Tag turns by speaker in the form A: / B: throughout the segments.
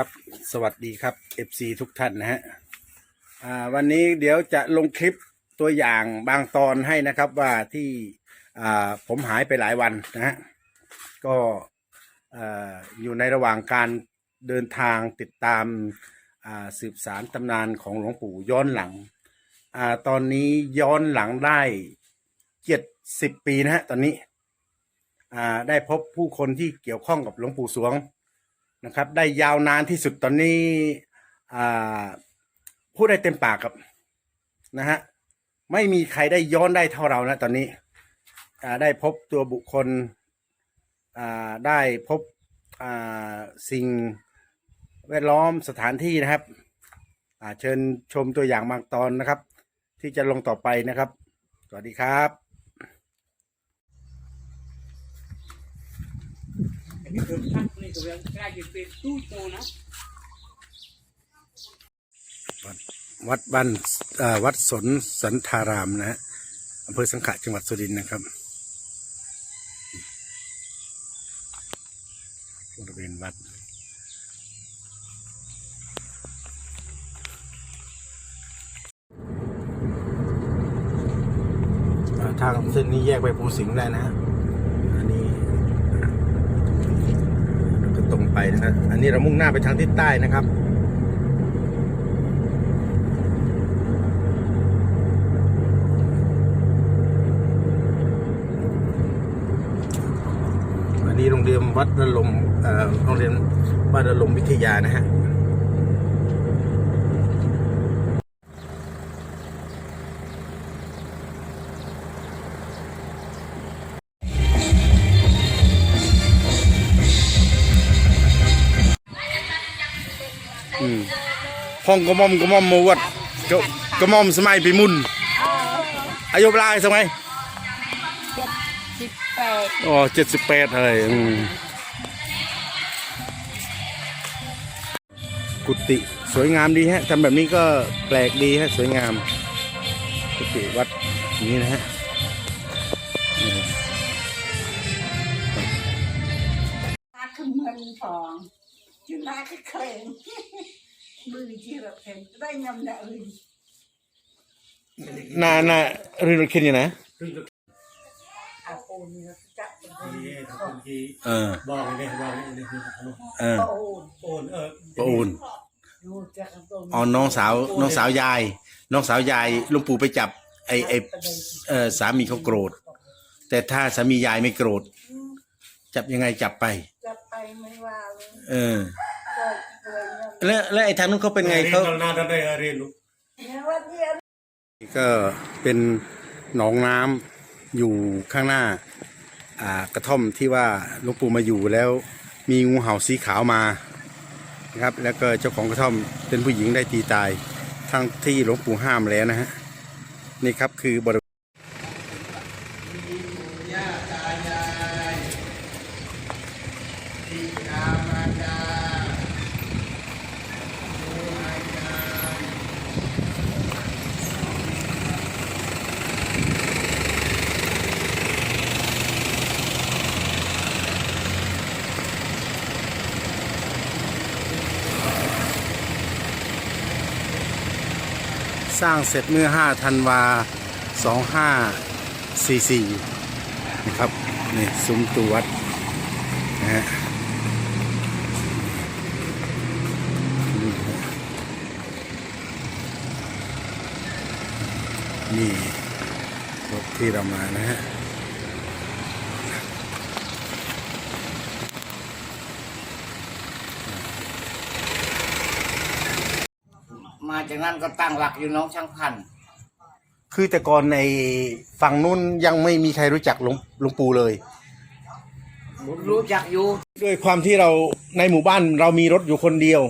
A: ครับ สวัสดีครับ FC ทุกท่านนะฮะวันนี้เดี๋ยวจะลงคลิปตัวอย่างบางตอนให้นะครับว่าที่ผมหายไปหลายวันนะฮะก็อ่าอยู่ในระหว่างการเดินทางติดตามสืบสารตำนานของหลวงปู่ย้อนหลังอตอนนี้ย้อนหลังได้เจ็ดสิบปีนะฮะตอนนี้ได้พบผู้คนที่เกี่ยวข้องกับหลวงปู่สวง นะครับ ได้ยาวนานที่สุดตอนนี้พูดได้เต็มปากครับนะฮะไม่มีใครได้ย้อนได้เท่าเรานะตอนนี้ได้พบตัวบุคคลได้พบสิ่งแวดล้อมสถานที่นะครับเชิญชมตัวอย่างบางตอนนะครับ ที่จะลงต่อไปนะครับ สวัสดีครับ วัดบ้านวัดสนสันธารามนะฮะอำเภอสังขะจังหวัดสุรินทร์นะครับบริเวณวัดทางเส้นนี้แยกไปภูสิงห์ได้นะฮะอันนี้แล้วก็ตรงไป นะฮะอันนี้เรามุ่งหน้าไปทางทิศใต้นะครับอันนี้โรงเรียนวัดระลมโรงเรียนบ้านระลมวิทยานะฮะ ห้องกระมอมกระมอมมาวัดกระกระมอมสมัยปีมุนอายุเวลาสมัย
B: สิบแปด
A: อ๋อเจ็ดสิบแปดเลยอืมกุฏิสวยงามดีฮะทำแบบนี้ก็แปลกดีฮะสวยงาม กุฏิวัดนี้นะฮะมา
B: ขึ้นมันฟองจุฬาก็เคลงมือที่เราเห็นได้ย นาอื่น
A: น่าน่าเรื่องรถเข็นอยู่นะ
B: อาโอนเนี่ยจับเป็นคน
A: เออ
C: บอกเลยบอกเลยคือ
A: เออ
B: โอน
C: โอนเออ
A: ปะอูน
B: ดูจากตรง
A: อ๋อน้องสาวน้องสาวยาย น้องสาวยายหลุงปู่ไปจับ ไอไอเออสามีเขาโกรธ แต่ถ้าสามียายไม่โกรธ จับยังไงจับไป
B: จับไปไม่ว่าเลย
A: เออ
B: ก็เลยเนี่ย
A: แล้วแล้วไอ้ทางนู้นเขาเป็นไงเขา
C: เรียนนานได้เรียนรู้
B: เนี่ยวันเดียว
A: ก็เป็นหนองน้ำอยู่ข้างหน้าอ่ากระท่อมที่ว่าหลวงปู่มาอยู่แล้วมีงูเห่าสีขาวมานะครับ แล้วก็เจ้าของกระท่อมเป็นผู้หญิงได้ตีตายทั้งที่หลวงปู่ห้ามแล้วนะฮะนี่ครับคือบริ สร้างเสร็จเมื่อ5ธันวา 2544 นะครับ นี่ซุ้มตัววัดนะฮะนี่รถที่เรามานะฮะ
D: มาจากนั้นก็ตั้งหลักอยู่น้องช่างพันธุ์
A: คือแต่ก่อนในฝั่งนู้นยังไม่มีใครรู้จักหลวงหลวงปู่เลย
D: รู้จักอยู่
A: ด้วยความที่เราในหมู่บ้านเรามีรถอยู่คนเดียว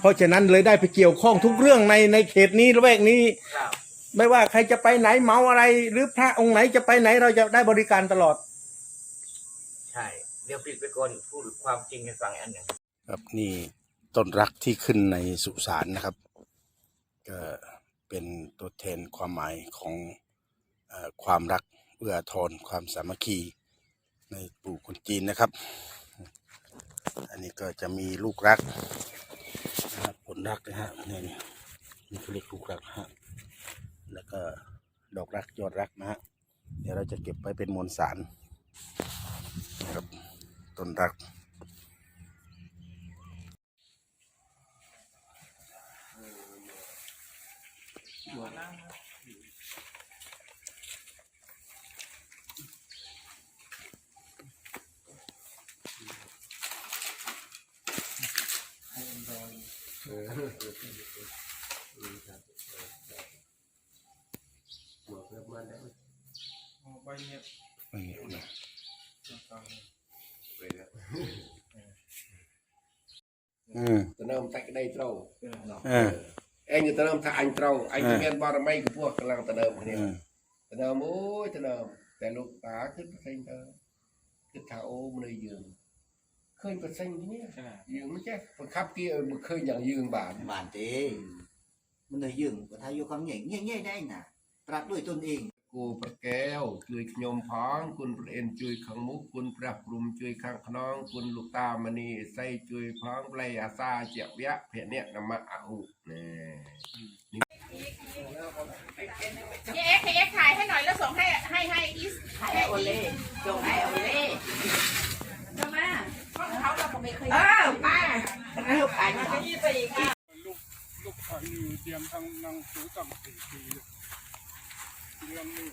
A: เพราะฉะนั้นเลยได้ไปเกี่ยวข้องทุกเรื่องในในเขตนี้ละแวกนี้
D: ครับ
A: ไม่ว่าใครจะไปไหนเมาอะไร หรือพระองค์ไหนจะไปไหนเราจะได้บริการตลอด
D: ใช่ เดี๋ยวปิดไปก่อนพูดความจริงให้ฟังอันหนึ่ง
A: ครับนี่ต้นรักที่ขึ้นในสุสานนะครับ ก็เป็นตัวแทนความหมายของอความรักเอื้ออาทรความสามัคคีในปู่คนจีนนะครับ อันนี้ก็จะมีลูกรักนรักนะฮะนี่นี่นี่เรียกลูกรักฮะแล้วก็ดอกรักยอดรักนะฮะเดี๋ยวเราจะเก็บไปเป็นมวลสารนะครับต้นรัก หัวล่างใบเงียบใบเงียบนะไปแล้วอืม
E: ตอนนั้นผมตัดก็ได้
A: เท่าอ่า
E: ឯងទៅនៅថាអញត្រូវអញ
A: អឺ
E: មានបារមីខ្ពស់កម្លាំងទៅនៅគ្នា
A: อืม
E: ទៅនៅអូយទៅនៅតែលោកតាគិតប្រសិញទៅគិតថាអូមនុស្សយើងឃើញប្រសិញគ្នាយើងមិនចេះបង្ខាប់គេឲ្យមកឃើញយ៉ាងយើងបាន
F: bản thế mình đời dừng của thay vô không nhảy nhảy nhảy đây nèรับด้วยตนเอง
E: គូប្រកែវជួយខ្ញុំផងគុណព្រះអិនជួយខាងមុខគុណព្រះព្រំជួយខាងខ្នងគុណលោកតាមនីឥសីជួយផងប្លែអាសាជាវៈភៈនមៈអហុណែ
G: พี่เอ็กซ์พี่เอ็กซ์ถ่ายให้หน่อยแล้วส่งให้ให้ให้อีส
B: ให้โอเล่จงให้โอเล่
G: เจ้ามาเพราะเขาเราก็ไม่เคย
B: เออป้าให้ลูกอ่านมา
G: ยี่ไปอีกค่ะ
C: ลูกชายอยู่เตรียมทางนางสูตั้งสี่ปี เรื่องนี้